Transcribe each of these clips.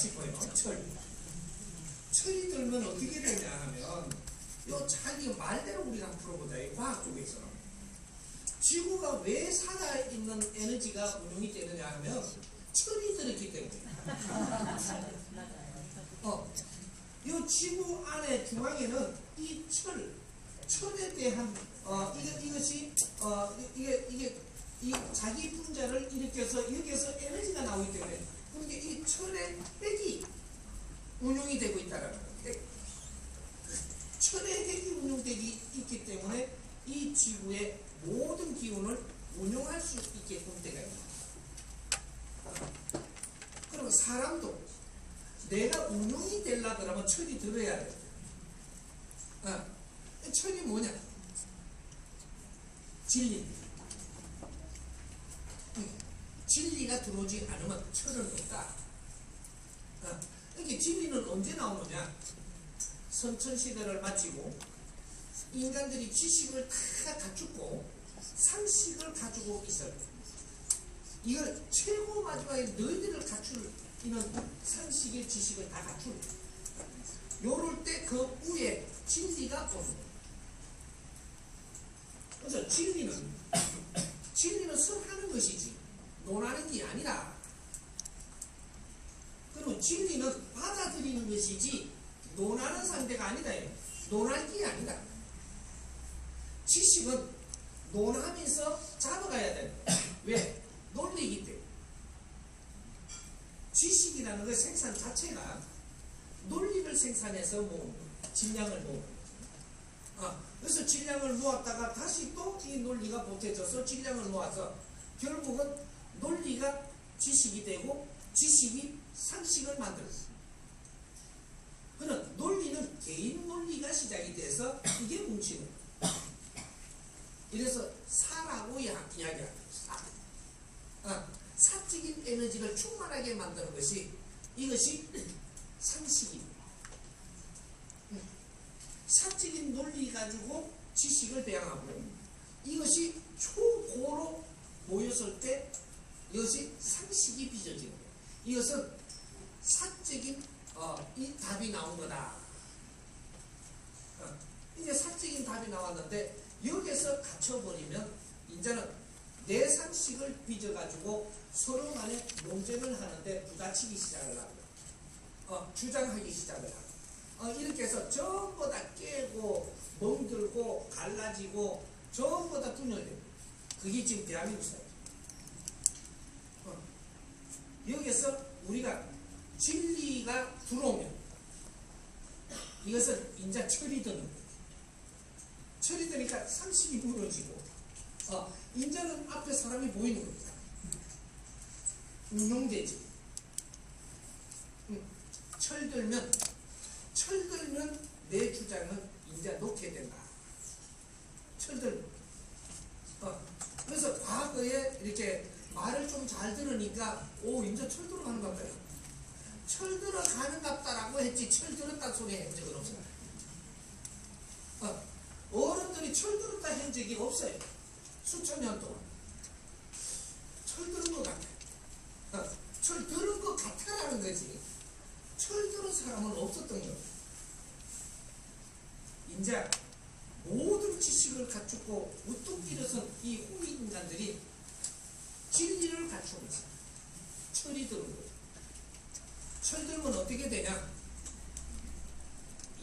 싶어요. 철. 철이 들면 어떻게 되냐 하면 요 자기 말대로 우리가 한번 풀어보자. 이 과학 쪽에서. 지구가 왜 살아있는 에너지가 운용이 되느냐 하면 철이 들었기 때문에. 어, 이 지구 안에 중앙에는 이 철, 철에 대한 어 이거 이것이 어 이- 이게 이게 이 자기 분자를 일으켜서 여기에서 에너지가 나오기 때문에 그러니까 이 철의 핵이 운용이 되고 있다라는 거예요. 철의 핵이 운용되기 있기 때문에 이 지구의 모든 기운을 운용할 수 있게끔 되가 있다. 그러면 사람도 내가 운용이 되려 그러면 철이 들어야 돼. 어. 철이 뭐냐? 진리. 음, 진리가 들어오지 않으면 철은 없다. 어. 이게 진리는 언제 나오느냐? 선천시대를 마치고 인간들이 지식을 다 갖추고 상식을 가지고 있어요. 이걸 최고 마지막에 너희들을 갖출 이는 상식의 지식을 다 갖출 요럴 때 그 위에 진리가 거예요. 그래서 진리는 진리는 설하는 것이지 논하는 게 아니라 그리고 진리는 받아들이는 것이지 논하는 상대가 아니다. 논할 게 아니다. 지식은 논하면서 잡아가야 돼. 왜? 논리이기 때문에. 지식이라는 그 생산 자체가 논리를 생산해서 뭐 질량을 뭐 아, 그래서 질량을 모았다가 다시 또 이 논리가 보태져서 질량을 모아서 결국은 논리가 지식이 되고 지식이 상식을 만들었어. 그는 논리는 개인 논리가 시작이 돼서 이게 뭉치는 거야. 이래서 사라고 이야- 이야기합니다. 사. 아, 사적인 에너지를 충만하게 만드는 것이 이것이 상식입니다. 음. 사적인 논리 가지고 지식을 배양하고 이것이 초고로 모였을 때 이것이 상식이 빚어지는 거예요. 이것은 사적인 어, 이 답이 나온 거다. 어, 이제 사적인 답이 나왔는데 여기서 갇혀버리면 이제는 내 상식을 빚어가지고 서로 간에 논쟁을 하는데 부딪히기 시작을 하고 어, 주장하기 시작을 하고 어, 이렇게 해서 전부 다 깨고 멍들고 갈라지고 전부 다 분열돼요. 그게 지금 대한민국 사회. 어, 여기서 우리가 진리가 들어오면 이것은 인자 철이 드는 거예요. 철이 드니까 상식이 무너지고 어, 인자는 앞에 사람이 보이는 겁니다. 운용되지. 음, 철들면 철들면 내 주장은 인자 놓게 된다. 철들. 어, 그래서 과거에 이렇게 말을 좀 잘 들으니까 오 인자 철들어 가는 것 같아요. 철들어 가는 같다라고 했지 철들었다 소리 한 적은 없어요. 어, 어른들이 철들었다 한 적이 없어요. 수천 년 동안. 철들은 것 같아. 어, 철들은 것 같아라는 거지. 철들은 사람은 없었던 거예요. 이제 모든 지식을 갖추고 우뚝 일어선 이 후위 인간들이 진리를 갖추면서 철이 들은 거예요. 철들면 어떻게 되냐?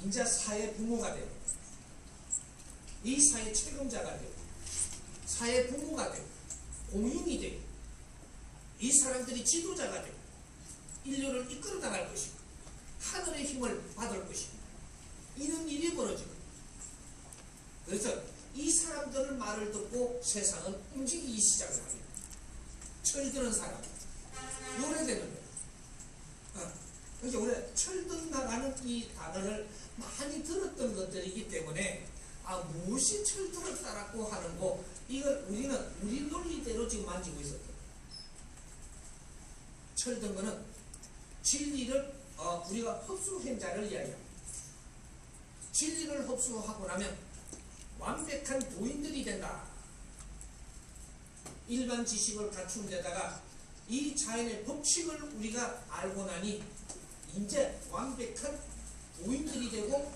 인자 사회 부모가 되고 이 사회 책임자가 되고 사회 부모가 되고 공인이 되고 이 사람들이 지도자가 되고 인류를 이끌어 나갈 것이고 하늘의 힘을 받을 것이고 이런 일이 벌어지고 그래서 이 사람들의 말을 듣고 세상은 움직이기 시작을 합니다. 철드는 사람 요래되는 거예요. 어. 그러니까 우리가 철든다라는 이 단어를 많이 들었던 것들이기 때문에 아 무엇이 철들었다라고 하는 거 이걸 우리는 우리 논리대로 지금 만지고 있었거든요. 철든 거는 진리를 어, 우리가 흡수 행자를 이야기합니다. 진리를 흡수하고 나면 완벽한 도인들이 된다. 일반 지식을 갖춘 데다가 이 자연의 법칙을 우리가 알고 나니 이제 완벽한 고인들이 되고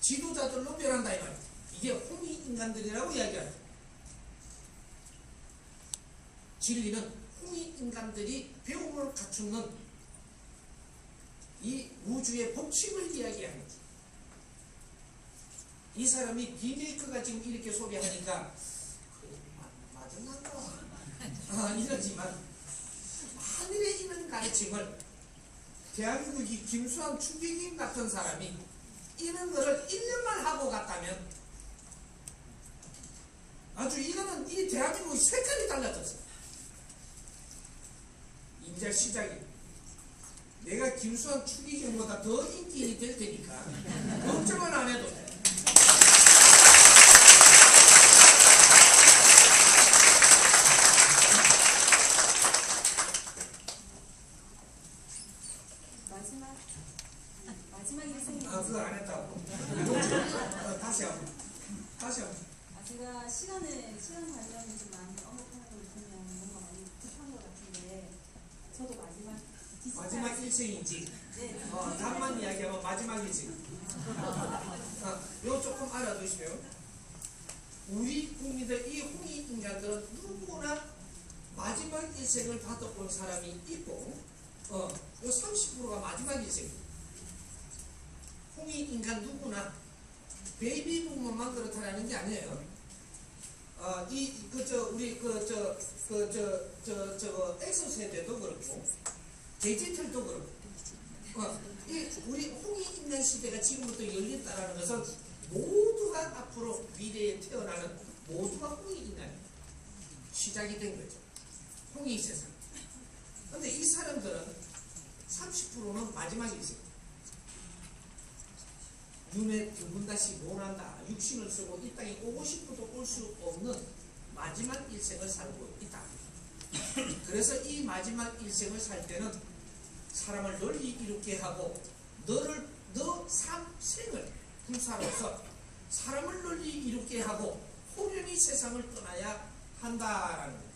지도자들로 변한다 이 말이야. 이게 홍위 인간들이라고 이야기하죠. 진리는 홍위 인간들이 배움을 갖추는 이 우주의 법칙을 거지. 이 사람이 비메이커가 지금 이렇게 그래, 마- 맞았나? 아, 이러지만 하늘에 있는 가르침을 대한민국이 김수환 추기김 같은 사람이 이런 거를 1년만 하고 갔다면 아주 이거는 이 대한민국의 색깔이 달라졌어. 이제 시작이. 내가 김수환 추기경보다 더 인기인이 될 테니까 걱정은 안 해도 돼. 마지막 마지막 일생이 아, 그거 안 했다고. 어, 다시 한번. 다시 한번. 아 시간에 시간 관련이 좀 많이 언급하는 거 있으면 뭔가 많이 급한 것 같은데 저도 마지막 마지막 일생인지. 네 어, 답만 이야기하면 마지막이지. 어, 요 조금 알아두시면 우리 국민들 이 홍익 인간들은 누구나 마지막 일생을 받아본 사람이 있고 어, 요 30%가 마지막 일생. 홍익 인간 누구나 베이비 부모만 그렇다라는 게 아니에요. 어, 이, 그, 저, 우리, 그, 저, 그, 저, 저, 저, 엑소 세대도 그렇고, 디지털도 그렇고, 어, 이 우리 홍익 인간 시대가 지금부터 열린다라는 것은 모두가 앞으로 미래에 태어나는 모두가 홍익 인간이 시작이 된 거죠. 홍익 세상. 근데 이 사람들은 30%는 마지막에 있어요. 눈에 두번 다시 못한다. 육신을 쓰고 이 땅에 오고 싶어도 올 수 없는 마지막 일생을 살고 있다. 그래서 이 마지막 일생을 살 때는 사람을 널리 이롭게 하고 너를 너 삼생을 불사로서 사람을 널리 이롭게 하고 호련히 세상을 떠나야 한다라는 거예요.